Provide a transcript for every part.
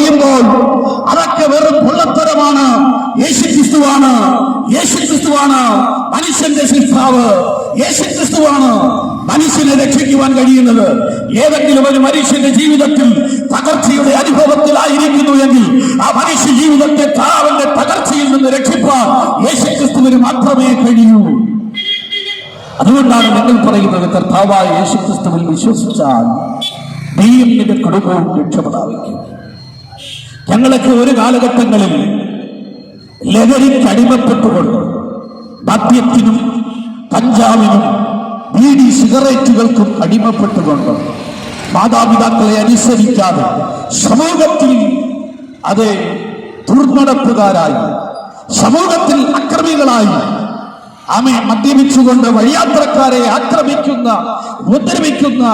പറയുമ്പോൾ അതൊക്കെ വെറും പൊള്ളത്തരമാണ് യേശു ക്രിസ്തുവാണ് യേശു ക്രിസ്തുവാണ് മനുഷ്യന്റെ ശിഷ്ടാവ് യേശു ക്രിസ്തുവാണ് മനുഷ്യനെ രക്ഷിക്കുവാൻ കഴിയുന്നത്. ഏതെങ്കിലും ഒരു മനുഷ്യന്റെ ജീവിതത്തിൽ തകർച്ചയുടെ അനുഭവത്തിലായിരിക്കുന്നു എങ്കിൽ ആ മനുഷ്യ ജീവിതത്തെ താവന്റെ തകർച്ചയിൽ നിന്ന് രക്ഷിപ്പാൻ യേശു ക്രിസ്തുവിന് മാത്രമേ കഴിയൂ. അതുകൊണ്ടാണ് നിങ്ങൾ പറയുന്നത് കർത്താവായ യേശു ക്രിസ്തുവിൽ വിശ്വസിച്ചാൽ നീയും നിന്റെ കുടുംബവും രക്ഷപ്പെടാവിക്കും ഞങ്ങളൊക്കെ ഒരു കാലഘട്ടങ്ങളിൽ ലഹരിക്ക് അടിമപ്പെട്ടുകൊണ്ട് മദ്യത്തിനും കഞ്ചാവിനും ബീഡി സിഗരറ്റുകൾക്കും അടിമപ്പെട്ടുകൊണ്ട് മാതാപിതാക്കളെ അനുസരിക്കാതെ സമൂഹത്തിൽ അത് ദുർനടപ്പുകാരായി സമൂഹത്തിൽ അക്രമികളായി ആമെ മദ്യപിച്ചുകൊണ്ട് വഴിയാത്രക്കാരെ ആക്രമിക്കുന്ന ഉപദ്രവിക്കുന്ന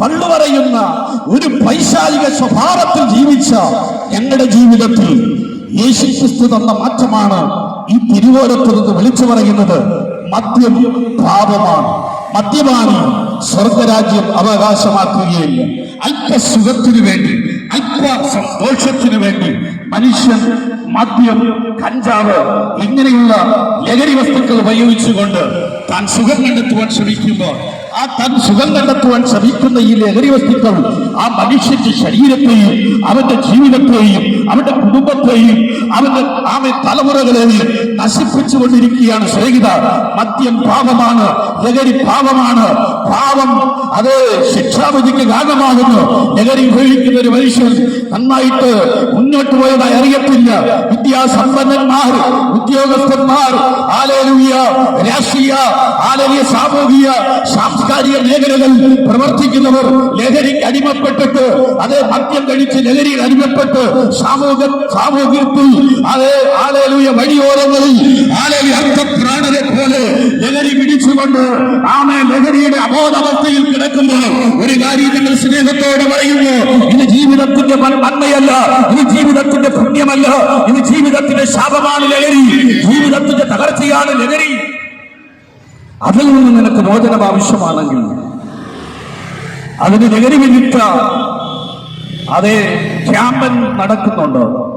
പള്ളു പറയുന്ന ഒരു പൈശാലിക സ്വഭാവത്തിൽ ജീവിച്ച ഞങ്ങളുടെ ജീവിതത്തിൽ യേശു ക്രിസ്തു തന്ന മാറ്റമാണ് ഈ തിരുവോരത്ത് നിന്ന് വിളിച്ചു പറയുന്നത്. മദ്യം പാപമാണ്. മദ്യപാനി സ്വർഗരാജ്യം അവകാശമാക്കുകയില്ല. അല്പസുഖത്തിനു വേണ്ടി അല്പ സന്തോഷത്തിനു വേണ്ടി മനുഷ്യൻ മദ്യം കഞ്ചാവ് ഇങ്ങനെയുള്ള ലഹരി വസ്തുക്കൾ ഉപയോഗിച്ചുകൊണ്ട് താൻ സുഖം കണ്ടെത്തുവാൻ ശ്രമിക്കുമ്പോൾ ആ താൻ സുഖം കണ്ടെത്തുവാൻ ശ്രമിക്കുന്ന ഈ ലഹരി വസ്തുക്കൾ ആ മനുഷ്യന്റെ ശരീരത്തെയും അവന്റെ ജീവിതത്തെയും അവന്റെ കുടുംബത്തെയും അവന്റെ ആമേ തലമുറകളെയും നശിപ്പിച്ചുകൊണ്ടിരിക്കുകയാണ്. സ്നേഹിത മദ്യം പാപമാണ് ലഹരി പാപമാണ്. പാപം അത് ശിക്ഷാവിധിക്ക് കാരണമാകുന്നു ലഹരി ഉപയോഗിക്കുന്ന ഒരു മനുഷ്യൻ നന്നായിട്ട് മുന്നോട്ട് പോയതായി അറിയത്തില്ല. വിദ്യാസമ്പന്നന്മാർ ഉദ്യോഗസ്ഥന്മാർ ആലേലുയ രാഷ്ട്രീയ ആലലിയ സാമൂഹിക സാംസ്കാരിക മേഖലകൾ പ്രവർത്തിക്കുന്നവർ ലഹരിക്ക് അടിമപ്പെട്ടിട്ട് അത് മദ്യം കഴിച്ച് ലഹരിയിൽ അടിമപ്പെട്ട് സാമൂഹ സാമൂഹ്യത്തിൽ അത് ആലേലുയ വഴിയോരങ്ങളിൽ ആലേലി അർത്ഥപ്രാണരെ പോലെ ലഹരി ആമേ ലഹരിയുടെ അബോധാവസ്ഥയിൽ കിടക്കുമ്പോൾ ഒരു കാര്യം നിങ്ങൾ സ്നേഹത്തോടെ പറയുന്നു. ഇത് ജീവിതത്തിന്റെ നന്മയല്ല. ഇത് ജീവിതത്തിന്റെ പുണ്യമല്ല. ഇത് ജീവിതത്തിന്റെ ശാപമാണ് ലഹരി. ജീവിതത്തിന്റെ തകർച്ചയാണ് ലഹരി. അതിൽ നിന്ന് നിനക്ക് മോചനം ആവശ്യമാണെങ്കിൽ അതിന് ലഹരി വിരുദ്ധ അതേ ക്യാമ്പൻ നടക്കുന്നുണ്ട്?